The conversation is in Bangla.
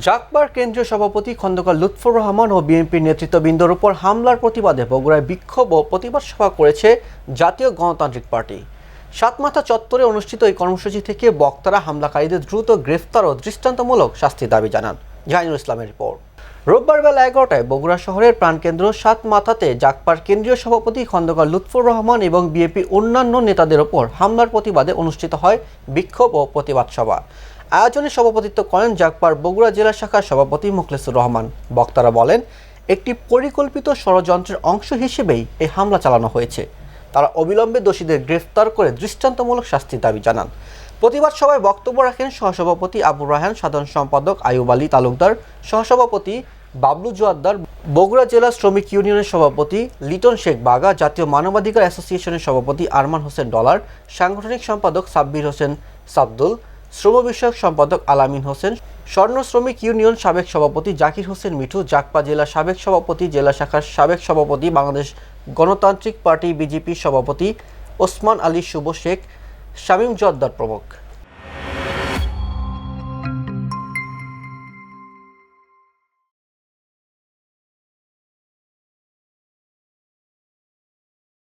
জাকবার কেন্দ্রীয় সভাপতি খন্দকার লুৎফর রহমান ও বিএনপির নেতৃত্ববৃন্দর উপর হামলার প্রতিবাদে বগুড়ায় বিক্ষোভ ও প্রতিবাদ সভা করেছে জাতীয় গণতান্ত্রিক পার্টি। সাতমাথা চত্বরে অনুষ্ঠিত এই কর্মসূচি থেকে বক্তারা হামলাকারীদের দ্রুত গ্রেফতার ও দৃষ্টান্তমূলক শাস্তির দাবি জানান। জাহিনুল ইসলামের রিপোর্ট। রোববার বেলা এগারোটায় বগুড়া শহরের প্রাণকেন্দ্র সাত মাথাতে জাকপার কেন্দ্রীয় সভাপতি খন্দকার লুৎফর রহমান এবং বিএনপি অন্যান্য নেতাদের ওপর হামলার প্রতিবাদে অনুষ্ঠিত হয় বিক্ষোভ ও প্রতিবাদ সভা। আয়োজনে সভাপতিত্ব করেন জাকপার বগুড়া জেলা শাখার সভাপতি মুখলেসুর রহমান। বক্তারা বলেন, একটি পরিকল্পিত ষড়যন্ত্রের অংশ হিসেবেই এই হামলা চালানো হয়েছে। তারা অবিলম্বে দোষীদের গ্রেফতার করে দৃষ্টান্তমূলক শাস্তির দাবি জানান। প্রতিবাদ সভায় বক্তব্য রাখেন সহসভাপতি আবুর রায়হান, সাধারণ সম্পাদক আয়ুব আলী তালুকদার, সহসভাপতি বাবলু জোয়াদ্দার বগুড়া জেলা শ্রমিক ইউনিয়নের সভাপতি লিটন শেখ বাগা, জাতীয় মানবাধিকার অ্যাসোসিয়েশনের সভাপতি আরমান হোসেন ডলার, সাংগঠনিক সম্পাদক সাব্বির হোসেন সাবদুল শ্রম বিষয়ক সম্পাদক আলামিন হোসেন, স্বর্ণ শ্রমিক ইউনিয়ন সাবেক সভাপতি জাকির হোসেন মিঠু, জাকপা জেলা সাবেক সভাপতি, জেলা শাখার সাবেক সভাপতি, বাংলাদেশ গণতান্ত্রিক পার্টি বিজেপি সভাপতি ওসমান আলী শুভ শেখ, শামীম জর্দার প্রমুখ।